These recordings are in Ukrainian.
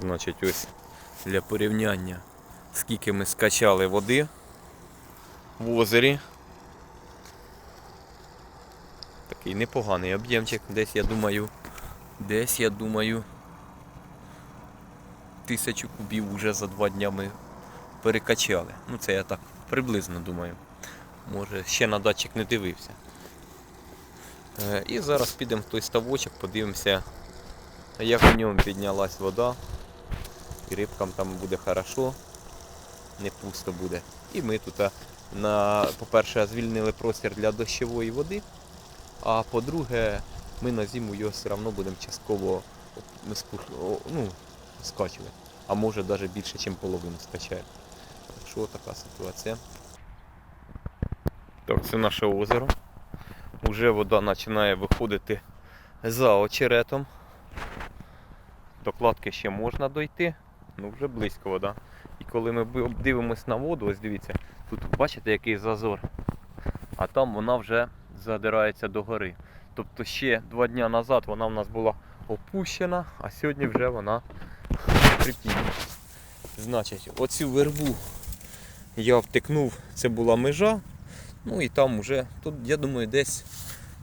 Значить, ось для порівняння, скільки ми скачали води в озері. Такий непоганий об'ємчик. Десь я думаю, десь я думаю, тисячу кубів вже за два дня ми перекачали. Ну це я так приблизно думаю. Може ще на датчик не дивився. Е, І зараз підемо в той ставочок, подивимося, як в ньому піднялась вода. І рибкам там буде хорошо, не пусто буде. І ми тут, на, по-перше, звільнили простір для дощової води, а по-друге, ми на зиму його все одно будемо частково о, ну, скачувати. А може навіть більше, ніж половину скачаємо. Так що така ситуація. Так, це наше озеро. Уже вода починає виходити за очеретом. До кладки ще можна дойти, ну вже близько вода. І коли ми дивимось на воду, ось дивіться, тут бачите який зазор, а там вона вже задирається до гори. Тобто ще два дні назад вона в нас була опущена, а сьогодні вже вона припіднята. Значить, оцю вербу я втикнув, це була межа. Ну і там вже, тут, я думаю, десь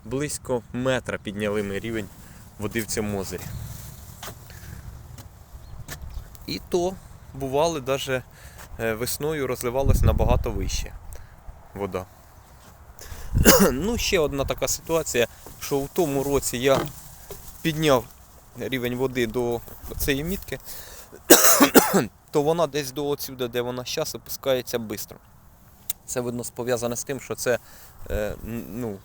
близько метра підняли ми рівень води в цьому озері. І то бували навіть весною розливалась набагато вище вода. ну, ще одна така ситуація, що в тому році я підняв рівень води до цієї мітки, то вона десь до отсюди, де вона зараз, опускається швидко. Це видно пов'язане з тим, що це е, ну,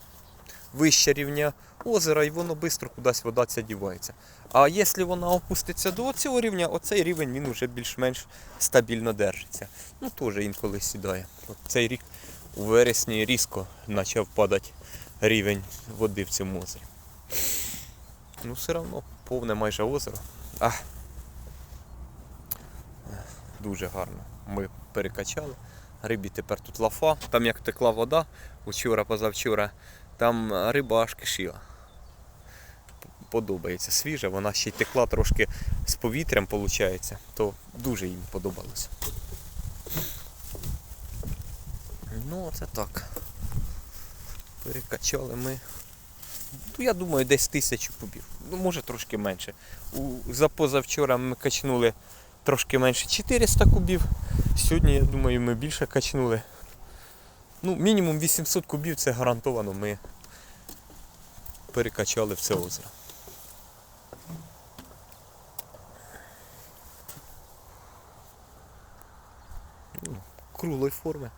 вище рівня озера і воно швидко кудись вода ця дівається. А якщо вона опуститься до цього рівня, оцей рівень він вже більш-менш стабільно держиться. Ну теж інколи сідає. От цей рік у вересні різко почав падати рівень води в цьому озері. Ну все одно повне майже озеро. А. Дуже гарно. Ми перекачали. Рибі тепер тут лафа. Там як текла вода учора, позавчора, там риба аж. Подобається свіжа, вона ще й текла трошки з повітрям, виходить, то дуже їм подобалося. Ну, оце так. Перекачали ми. Ну, я думаю, десь тисячу кубів. Ну, може трошки менше. У, за позавчора ми качнули трошки менше 400 кубів. Сьогодні, я думаю, ми більше качнули. Ну, мінімум 800 кубів це гарантовано ми перекачали в це озеро. Ну, Круглої форми.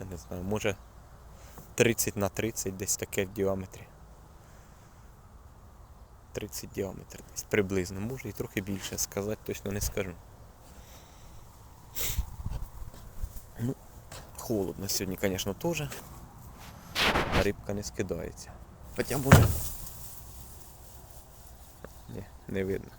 Я не знаю, може 30 на 30 десь таке в діаметрі. 30 діаметр десь приблизно, може і трохи більше, сказати точно не скажу. Ну, холодно сьогодні, звісно, теж. Рибка не скидається. Хоча може. Ні, не видно.